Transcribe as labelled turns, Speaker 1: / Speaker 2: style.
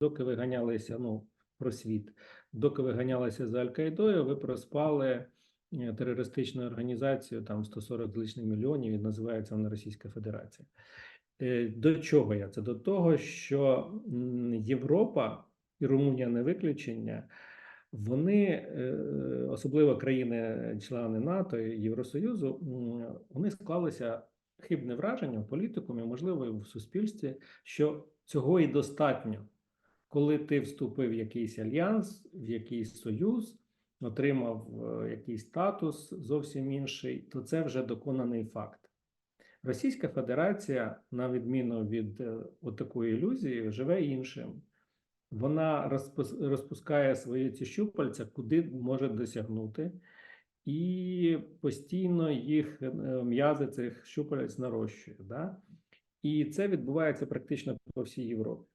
Speaker 1: доки ви ганялися, ну, про світ, доки ви ганялися за Аль-Каїдою, ви проспали е, терористичну організацію, там 140 з лишнім мільйонів, і називається вона Російська Федерація. Е, До чого я? Це до того, що Європа і Румунія не виключення, вони, е, особливо країни-члени НАТО і Євросоюзу, вони склалися хибне враження в політикумі, можливо, і в суспільстві, що цього і достатньо. Коли ти вступив в якийсь альянс, в якийсь союз, отримав е, якийсь статус зовсім інший, то це вже доконаний факт. Російська Федерація, на відміну від е, отакої ілюзії, живе іншим. Вона розпускає свої ці щупальця, куди може досягнути, і постійно їх е, м'язи цих щупалець нарощує. Да? І це відбувається практично по всій Європі.